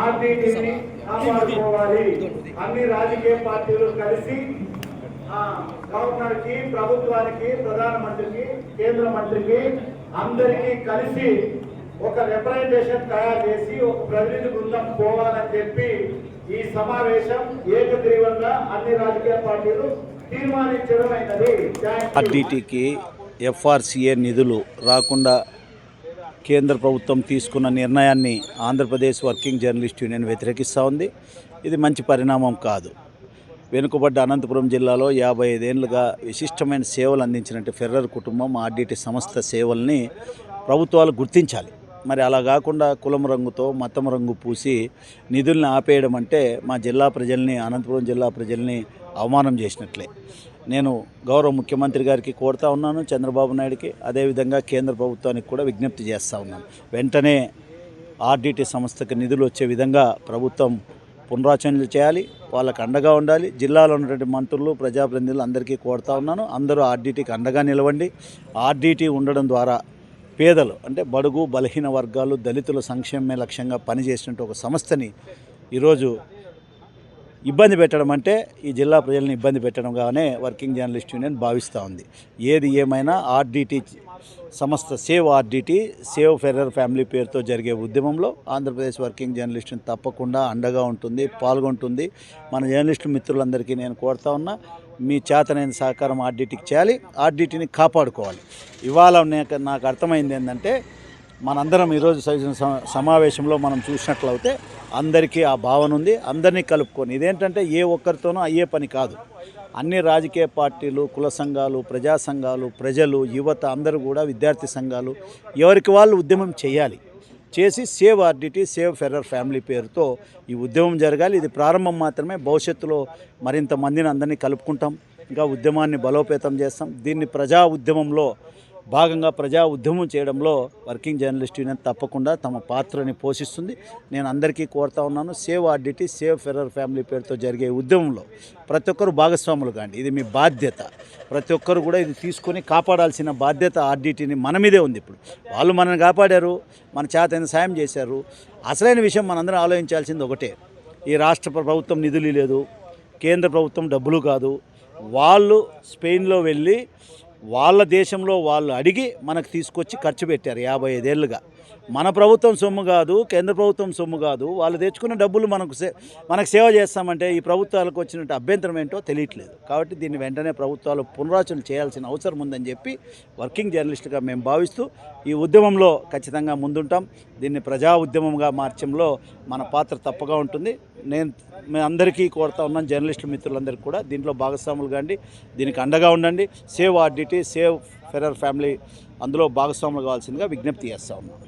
ఆర్టీని కాపాడుకోవాలి. అన్ని రాజకీయ పార్టీలు కలిసి ఆ, గవర్నర్కి ప్రభుత్వానికి ప్రధానమంత్రికి కేంద్ర మంత్రికి అందరికీ కలిసి ఒక రిప్రజెంటేషన్ తయారు చేసి ఒక ప్రతినిధి బృందం పోవాలని చెప్పి ఈ సమావేశం ఏకగ్రీవంగా అన్ని రాజకీయ పార్టీలు తీర్మానించడం అయినది ఆర్టీటీకి ఎఫ్ఆర్సీఏ నిధులు రాకుండా కేంద్ర ప్రభుత్వం తీసుకున్న నిర్ణయాన్ని ఆంధ్రప్రదేశ్ వర్కింగ్ జర్నలిస్ట్ యూనియన్ వ్యతిరేకిస్తూ ఉంది. ఇది మంచి పరిణామం కాదు. వెనుకబడ్డ అనంతపురం జిల్లాలో యాభై ఐదేళ్ళుగా విశిష్టమైన సేవలు అందించినట్టు ఫెర్రర్ కుటుంబం ఆర్డీటీ సంస్థ సేవల్ని ప్రభుత్వాలు గుర్తించాలి. మరి అలా కాకుండా కులం రంగుతో మతం రంగు పూసి నిధుల్ని ఆపేయడం అంటే మా జిల్లా ప్రజల్ని అనంతపురం జిల్లా ప్రజల్ని అవమానం చేసినట్లే. నేను గౌరవ ముఖ్యమంత్రి గారికి కోరుతా ఉన్నాను చంద్రబాబు నాయుడికి. అదేవిధంగా కేంద్ర ప్రభుత్వానికి కూడా విజ్ఞప్తి చేస్తూ ఉన్నాను. వెంటనే ఆర్డీటీ సంస్థకి నిధులు వచ్చే విధంగా ప్రభుత్వం పునరాచరణలు చేయాలి వాళ్ళకు అండగా ఉండాలి. జిల్లాలో ఉన్నటువంటి మంత్రులు ప్రజాప్రతినిధులు అందరికీ కోరుతా ఉన్నాను. అందరూ ఆర్డీటీకి అండగా నిలవండి. ఆర్డీటీ ఉండడం ద్వారా పేదలు అంటే బడుగు బలహీన వర్గాలు దళితుల సంక్షేమమే లక్ష్యంగా పనిచేసినట్టు ఒక సంస్థని ఈరోజు ఇబ్బంది పెట్టడం అంటే ఈ జిల్లా ప్రజల్ని ఇబ్బంది పెట్టడంగానే వర్కింగ్ జర్నలిస్ట్ యూనియన్ భావిస్తూ ఉంది. ఏది ఏమైనా ఆర్డీటీ సంస్థ save RDT save Ferrer family పేరుతో జరిగే ఉద్యమంలో ఆంధ్రప్రదేశ్ వర్కింగ్ జర్నలిస్టుని తప్పకుండా అండగా ఉంటుంది పాల్గొంటుంది. మన జర్నలిస్టు మిత్రులందరికీ నేను కోరుతా ఉన్నా మీ చేతనైన సహకారం ఆర్డీటీకి చేయాలి ఆర్డీటీని కాపాడుకోవాలి. ఇవాళ నాకు నాకు అర్థమైంది ఏంటంటే మనందరం ఈరోజు స- స- సమావేశంలో మనం చూసినట్లయితే అందరికీ ఆ భావన ఉంది అందరినీ కలుపుకొని. ఇదేంటంటే ఏ ఒక్కరితోనూ అయ్యే పని కాదు. అన్ని రాజకీయ పార్టీలు కుల సంఘాలు ప్రజా సంఘాలు ప్రజలు యువత అందరూ కూడా విద్యార్థి సంఘాలు ఎవరికి వాళ్ళు ఉద్యమం చేయాలి. చేసి save RDT save Ferrer family పేరుతో ఈ ఉద్యమం జరగాలి. ఇది ప్రారంభం మాత్రమే. భవిష్యత్తులో మరింత మందిని అందరినీ కలుపుకుంటాం. ఇంకా ఉద్యమాన్ని బలోపేతం చేస్తాం. దీన్ని ప్రజా ఉద్యమంలో భాగంగా ప్రజా ఉద్యమం చేయడంలో వర్కింగ్ జర్నలిస్ట్ యూనియన్ తప్పకుండా తమ పాత్రని పోషిస్తుంది. నేను అందరికీ కోరుతా ఉన్నాను save RDT save Ferrer family పేరుతో జరిగే ఉద్యమంలో ప్రతి ఒక్కరు భాగస్వాములు కాండి. ఇది మీ బాధ్యత. ప్రతి ఒక్కరు కూడా ఇది తీసుకొని కాపాడాల్సిన బాధ్యత ఆర్డిటీని మన మీదే ఉంది ఇప్పుడు. వాళ్ళు మనల్ని కాపాడారు మన చేత సాయం చేశారు. అసలైన విషయం మనందరం ఆలోచించాల్సింది ఒకటే. ఈ రాష్ట్ర ప్రభుత్వం నిధులు లేదు కేంద్ర ప్రభుత్వం డబ్బులు కాదు. వాళ్ళు స్పెయిన్లో వెళ్ళి వాళ్ళ దేశంలో వాళ్ళు అడిగి మనకు తీసుకొచ్చి ఖర్చు పెట్టారు యాభై ఐదేళ్ళుగా మన ప్రభుత్వం సొమ్ము కాదు కేంద్ర ప్రభుత్వం సొమ్ము కాదు. వాళ్ళు తెచ్చుకున్న డబ్బులు మనకు సే మనకు సేవ చేస్తామంటే ఈ ప్రభుత్వాలకు వచ్చినట్టు అభ్యంతరం ఏంటో తెలియట్లేదు. కాబట్టి దీన్ని వెంటనే ప్రభుత్వాలు పునరాచరణ చేయాల్సిన అవసరం ఉందని చెప్పి వర్కింగ్ జర్నలిస్టుగా మేము భావిస్తూ ఈ ఉద్యమంలో ఖచ్చితంగా ముందుంటాం. దీన్ని ప్రజా ఉద్యమంగా మార్చడంలో మన పాత్ర తప్పగా ఉంటుంది. నేను మేము అందరికీ కోరుతా ఉన్నాం జర్నలిస్టుల మిత్రులందరికీ కూడా. దీంట్లో భాగస్వాములు కాండి దీనికి అండగా ఉండండి. Save RDT save Ferrer family అందులో భాగస్వాములు కావాల్సిందిగా విజ్ఞప్తి చేస్తూ ఉన్నాం